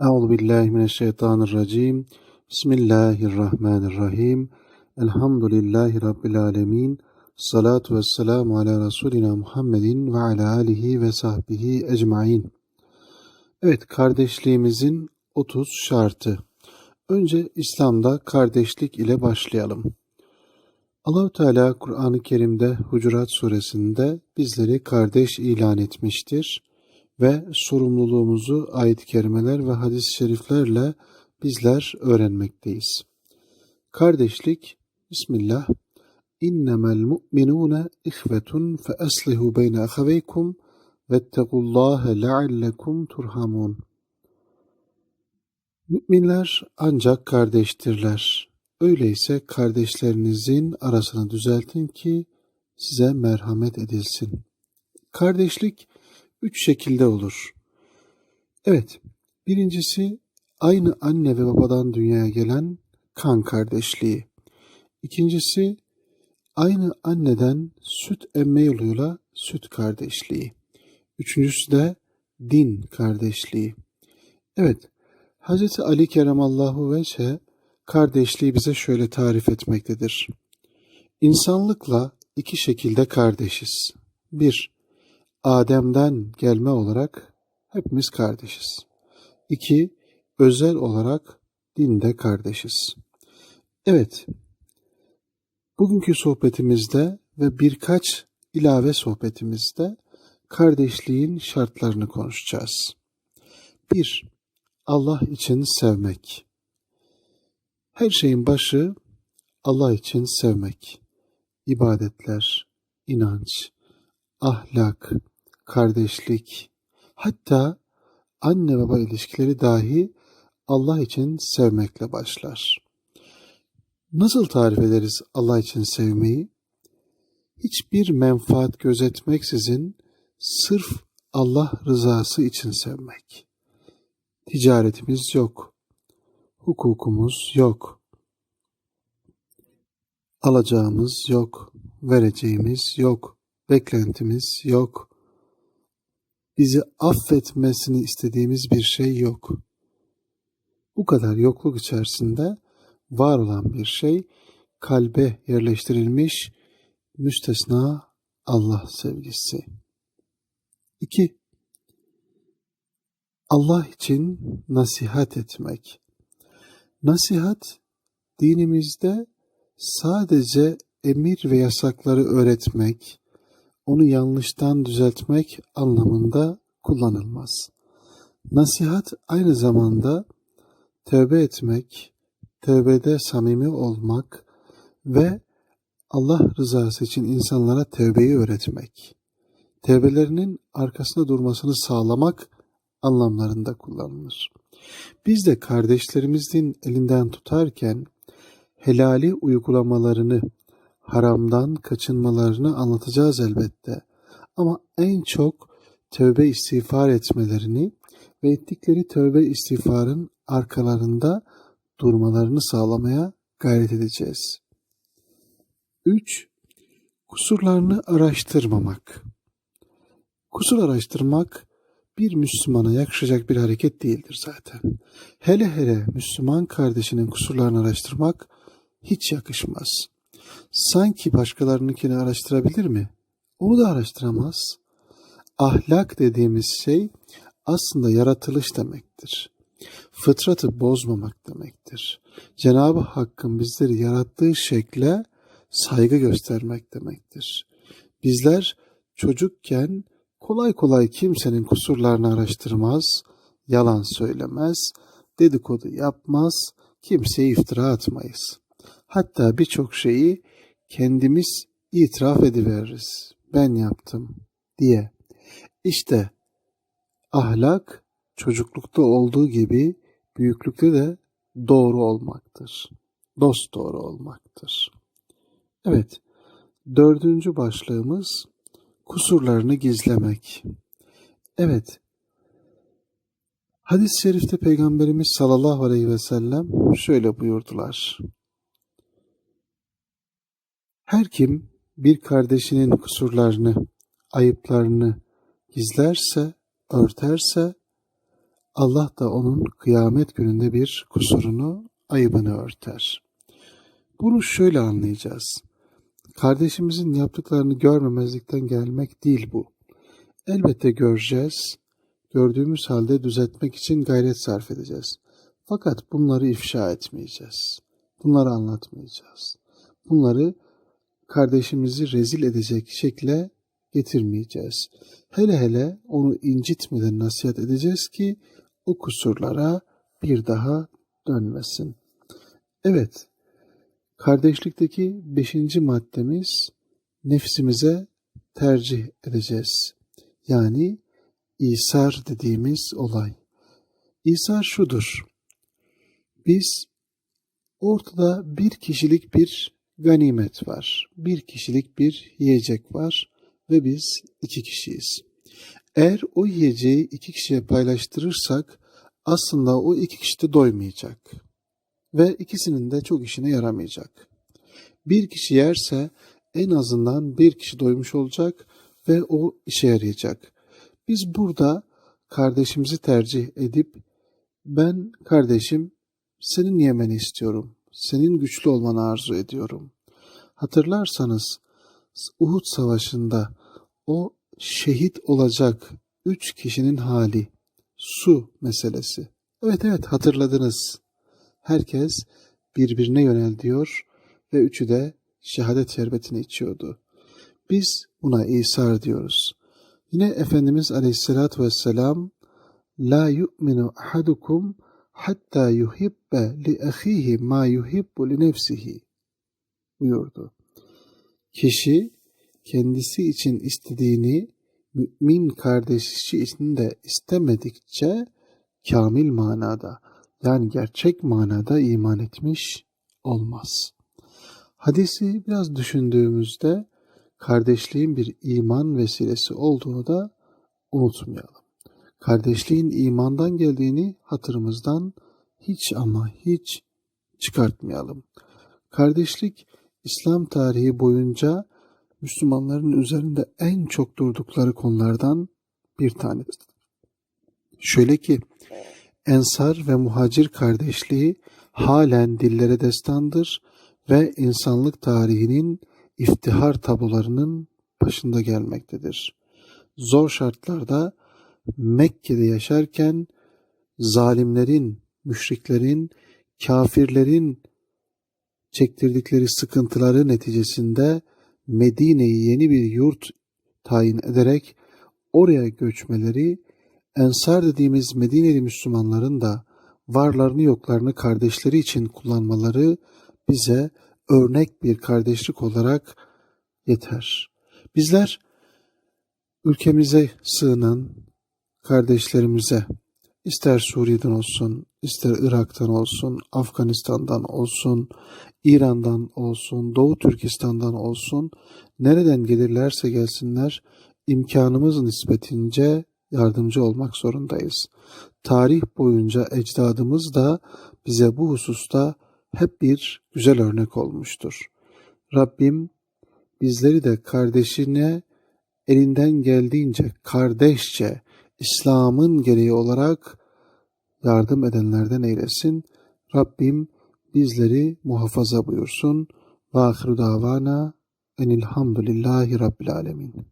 Euzu billahi mineşşeytanirracim. Bismillahirrahmanirrahim. Elhamdülillahi rabbil alamin. Salatu vesselamu ala Resulina Muhammedin ve ala alihi ve sahbihi ecmaîn. Evet, kardeşliğimizin 30 şartı. Önce İslam'da kardeşlik ile başlayalım. Allahu Teala Kur'an-ı Kerim'de Hucurat suresinde bizleri kardeş ilan etmiştir ve sorumluluğumuzu ayet-i kerimeler ve hadis-i şeriflerle bizler öğrenmekteyiz. Kardeşlik, Bismillah, İnnemel mu'minûne ihvetun fe eslihu beyne ahaveykum vettegullâhe leallekum turhamun. Müminler ancak kardeştirler. Öyleyse kardeşlerinizin arasını düzeltin ki size merhamet edilsin. Kardeşlik üç şekilde olur. Evet, birincisi aynı anne ve babadan dünyaya gelen kan kardeşliği. İkincisi aynı anneden süt emme yoluyla süt kardeşliği. Üçüncüsü de din kardeşliği. Evet, Hz. Ali Keremallahu Veçhe kardeşliği bize şöyle tarif etmektedir. İnsanlıkla iki şekilde kardeşiz. Bir, Adem'den gelme olarak hepimiz kardeşiz. İki, özel olarak dinde kardeşiz. Evet, bugünkü sohbetimizde ve birkaç ilave sohbetimizde kardeşliğin şartlarını konuşacağız. Bir, Allah için sevmek. Her şeyin başı Allah için sevmek. İbadetler, inanç, ahlak, kardeşlik, hatta anne baba ilişkileri dahi Allah için sevmekle başlar. Nasıl tarif ederiz Allah için sevmeyi? Hiçbir menfaat gözetmeksizin sırf Allah rızası için sevmek. Ticaretimiz yok. Hukukumuz yok. Alacağımız yok. Vereceğimiz yok. Beklentimiz yok bizi affetmesini istediğimiz bir şey yok. Bu kadar yokluk içerisinde var olan bir şey kalbe yerleştirilmiş müstesna Allah sevgisi. 2. Allah için nasihat etmek. Nasihat dinimizde sadece emir ve yasakları öğretmek, onu yanlıştan düzeltmek anlamında kullanılmaz. Nasihat aynı zamanda tövbe etmek, tövbede samimi olmak ve Allah rızası için insanlara tövbeyi öğretmek, tövbelerinin arkasında durmasını sağlamak anlamlarında kullanılır. Biz de kardeşlerimizin elinden tutarken helali uygulamalarını haramdan kaçınmalarını anlatacağız elbette. Ama en çok tövbe istiğfar etmelerini ve ettikleri tövbe istiğfarın arkalarında durmalarını sağlamaya gayret edeceğiz. 3. Kusurlarını araştırmamak. Kusur araştırmak bir Müslümana yakışacak bir hareket değildir zaten. Hele hele Müslüman kardeşinin kusurlarını araştırmak hiç yakışmaz sanki başkalarınınkini araştırabilir mi? Onu da araştıramaz. Ahlak dediğimiz şey aslında yaratılış demektir. Fıtratı bozmamak demektir. Cenab-ı Hakk'ın bizleri yarattığı şekle saygı göstermek demektir. Bizler çocukken kolay kolay kimsenin kusurlarını araştırmaz, yalan söylemez, dedikodu yapmaz, kimseye iftira atmayız. Hatta birçok şeyi kendimiz itiraf ediveririz. Ben yaptım diye. İşte ahlak çocuklukta olduğu gibi büyüklükte de doğru olmaktır. Dost doğru olmaktır. Evet, dördüncü başlığımız kusurlarını gizlemek. Evet, hadis-i şerifte Peygamberimiz sallallahu aleyhi ve sellem şöyle buyurdular. Her kim bir kardeşinin kusurlarını, ayıplarını gizlerse, örterse Allah da onun kıyamet gününde bir kusurunu, ayıbını örter. Bunu şöyle anlayacağız. Kardeşimizin yaptıklarını görmemezlikten gelmek değil bu. Elbette göreceğiz. Gördüğümüz halde düzeltmek için gayret sarf edeceğiz. Fakat bunları ifşa etmeyeceğiz. Bunları anlatmayacağız. Bunları kardeşimizi rezil edecek şekle getirmeyeceğiz. Hele hele onu incitmeden nasihat edeceğiz ki o kusurlara bir daha dönmesin. Evet, kardeşlikteki beşinci maddemiz nefsimize tercih edeceğiz. Yani İsar dediğimiz olay. İsar şudur. Biz ortada bir kişilik bir ganimet var. Bir kişilik bir yiyecek var ve biz iki kişiyiz. Eğer o yiyeceği iki kişiye paylaştırırsak aslında o iki kişi de doymayacak ve ikisinin de çok işine yaramayacak. Bir kişi yerse en azından bir kişi doymuş olacak ve o işe yarayacak. Biz burada kardeşimizi tercih edip ben kardeşim senin yemeni istiyorum. Senin güçlü olmanı arzu ediyorum. Hatırlarsanız Uhud Savaşı'nda o şehit olacak üç kişinin hali, su meselesi. Evet evet hatırladınız. Herkes birbirine yönel diyor ve üçü de şehadet şerbetini içiyordu. Biz buna İsar diyoruz. Yine Efendimiz Aleyhisselatü Vesselam La yu'minu ahadukum hatta yuhibbe li ahihi ma yuhibbu li nefsihi buyurdu. Kişi kendisi için istediğini mümin kardeşi için de istemedikçe kamil manada yani gerçek manada iman etmiş olmaz. Hadisi biraz düşündüğümüzde kardeşliğin bir iman vesilesi olduğunu da unutmayalım. Kardeşliğin imandan geldiğini hatırımızdan hiç ama hiç çıkartmayalım. Kardeşlik İslam tarihi boyunca Müslümanların üzerinde en çok durdukları konulardan bir tanesi. Şöyle ki Ensar ve muhacir kardeşliği halen dillere destandır ve insanlık tarihinin iftihar tablolarının başında gelmektedir. Zor şartlarda Mekke'de yaşarken zalimlerin, müşriklerin, kafirlerin çektirdikleri sıkıntıları neticesinde Medine'yi yeni bir yurt tayin ederek oraya göçmeleri Ensar dediğimiz Medineli Müslümanların da varlarını yoklarını kardeşleri için kullanmaları bize örnek bir kardeşlik olarak yeter. Bizler ülkemize sığınan kardeşlerimize ister Suriye'den olsun, ister Irak'tan olsun, Afganistan'dan olsun, İran'dan olsun, Doğu Türkistan'dan olsun, nereden gelirlerse gelsinler imkanımız nispetince yardımcı olmak zorundayız. Tarih boyunca ecdadımız da bize bu hususta hep bir güzel örnek olmuştur. Rabbim bizleri de kardeşine elinden geldiğince kardeşçe İslam'ın gereği olarak yardım edenlerden eylesin. Rabbim bizleri muhafaza buyursun. Ve ahiru davana enilhamdülillahi rabbil alemin.